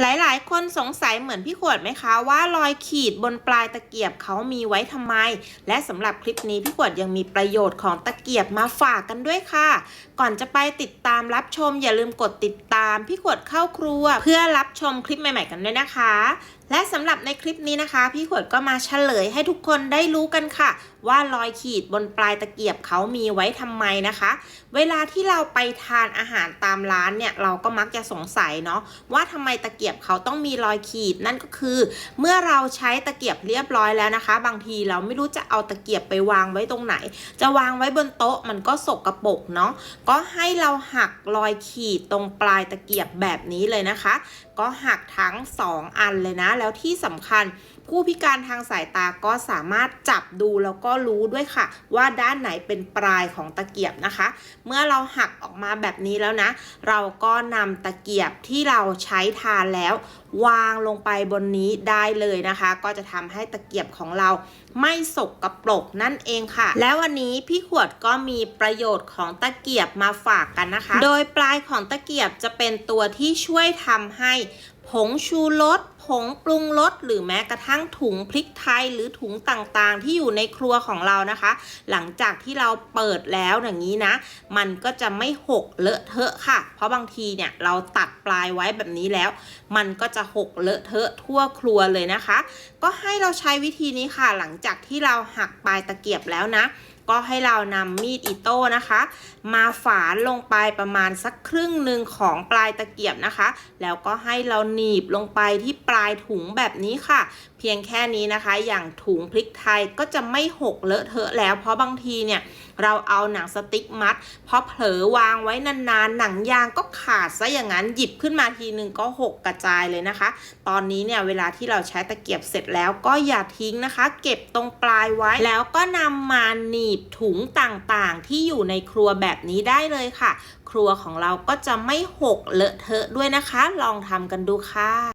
หลายๆ คนสงสัยเหมือนพี่ขวดไหมคะว่ารอยขีดบนปลายตะเกียบเขามีไว้ทำไม และสำหรับคลิปนี้พี่ขวดยังมีประโยชน์ของตะเกียบมาฝากกันด้วยค่ะ ก่อนจะไปติดตามรับชมอย่าลืมกดติดตามพี่ขวดเข้าครัว เพื่อรับชมคลิปใหม่ ๆ กันด้วยนะคะ และสำหรับในคลิปนี้นะคะ พี่ขวดก็มาเฉลยให้ทุกคนได้รู้กันค่ะ ว่ารอยขีดบนปลายตะเกียบเขามีไว้ทำไมนะคะ เวลาที่เราไปทานอาหารตามร้านเนี่ยเราก็มักจะสงสัยเนาะว่าทำไมตะเกียบเขาต้องมีรอยขีด นั่นก็คือ เมื่อเราใช้ตะเกียบเรียบร้อยแล้วนะคะ บางทีเราไม่รู้จะเอาตะเกียบไปวางไว้ตรงไหน จะวางไว้บนโต๊ะมันก็สกรปรกเนาะก็ให้เราหักรอยขีดตรงปลายตะเกียบแบบนี้เลยนะคะ ก็หักทั้ง 2 อันเลยนะแล้วที่สำคัญ ผู้พิการทางสายตาก็สามารถจับดูแล้วก็รู้ด้วยค่ะ ว่าด้านไหนเป็นปลายของตะเกียบนะคะ เมื่อเราหักออกมาแบบนี้แล้วนะ เราก็นำตะเกียบที่เราใช้ทานแล้ว วางลงไปบนนี้ได้เลยนะคะ ก็จะทำให้ตะเกียบของเราไม่สกกระปรกนั่นเองค่ะ แล้ววันนี้พี่ขวดก็มีประโยชน์ของตะเกียบมาฝากกันนะคะ โดยปลายของตะเกียบจะเป็นตัวที่ช่วยทำให้ ผงชูรสผงปรุงรสหรือแม้กระทั่งถุงพริกไทยหรือถุงต่างๆ ที่อยู่ในครัวของเรานะคะ หลังจากที่เราเปิดแล้วอย่างนี้นะ มันก็จะไม่หกเลอะเทอะค่ะ เพราะบางทีเนี่ยเราตัดปลายไว้แบบนี้แล้ว มันก็จะหกเลอะเทอะทั่วครัวเลยนะคะ ก็ให้เราใช้วิธีนี้ค่ะ หลังจากที่เราหักปลายตะเกียบแล้วนะ ก็ให้เรานำมีดอิโต้นะคะ มาฝานลงไปประมาณสักครึ่งหนึ่งของปลายตะเกียบนะคะ แล้วก็ให้เราหนีบลงไปที่ปลายถุงแบบนี้ค่ะ เพียงแค่นี้นะคะ อย่างถุงพริกไทยก็จะไม่หกเลอะเทอะแล้วเพราะบางทีเนี่ยเราเอาหนังสติ๊กมัดพอเผลอวางไว้นานๆ หนังยางก็ขาดซะอย่างนั้นหยิบขึ้นมาทีนึงก็หกกระจายเลยนะคะ ตอนนี้เนี่ยเวลาที่เราใช้ตะเกียบเสร็จแล้วก็อย่าทิ้งนะคะ เก็บตรงปลายไว้ แล้วก็นำมาหนีบถุงต่างๆ ที่อยู่ในครัวแบบนี้ได้เลยค่ะ ครัวของเราก็จะไม่หกเลอะเทอะด้วยนะคะ ลองทำกันดูค่ะ